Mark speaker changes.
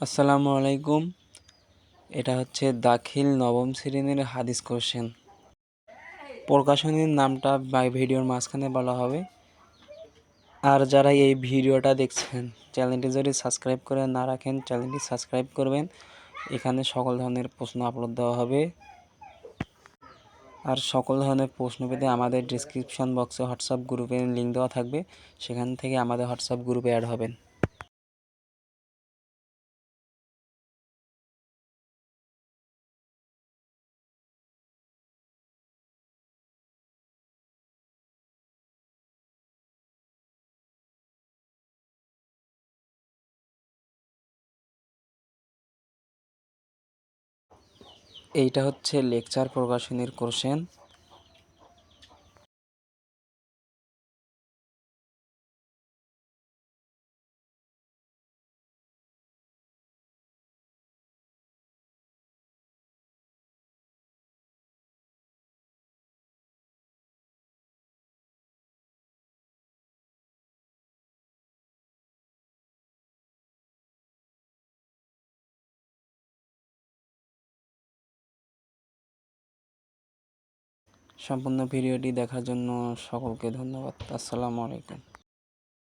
Speaker 1: আসসালামু আলাইকুম। এটা হচ্ছে দাখিল নবম শ্রেণির হাদিস কোশ্চেন। প্রকাশনীর নামটা ভিডিওর মাঝখানে বলা হবে। আর যারা এই ভিডিওটা দেখছেন, চ্যানেলটি যদি সাবস্ক্রাইব করে না রাখেন, চ্যানেলটি সাবস্ক্রাইব করবেন। এখানে সকল ধরনের প্রশ্ন আপলোড দেওয়া হবে। আর সকল ধরনের প্রশ্ন পেতে আমাদের ডিসক্রিপশন বক্সে হোয়াটসঅ্যাপ গ্রুপের লিঙ্ক দেওয়া থাকবে। সেখান থেকে আমাদের হোয়াটসঅ্যাপ গ্রুপে অ্যাড হবেন। এইটা হচ্ছে লেকচার প্রকাশনীর কোশ্চেন সম্পূর্ণ ভিডিওটি দেখার জন্য সকলকে ধন্যবাদ। আসসালামু আলাইকুম।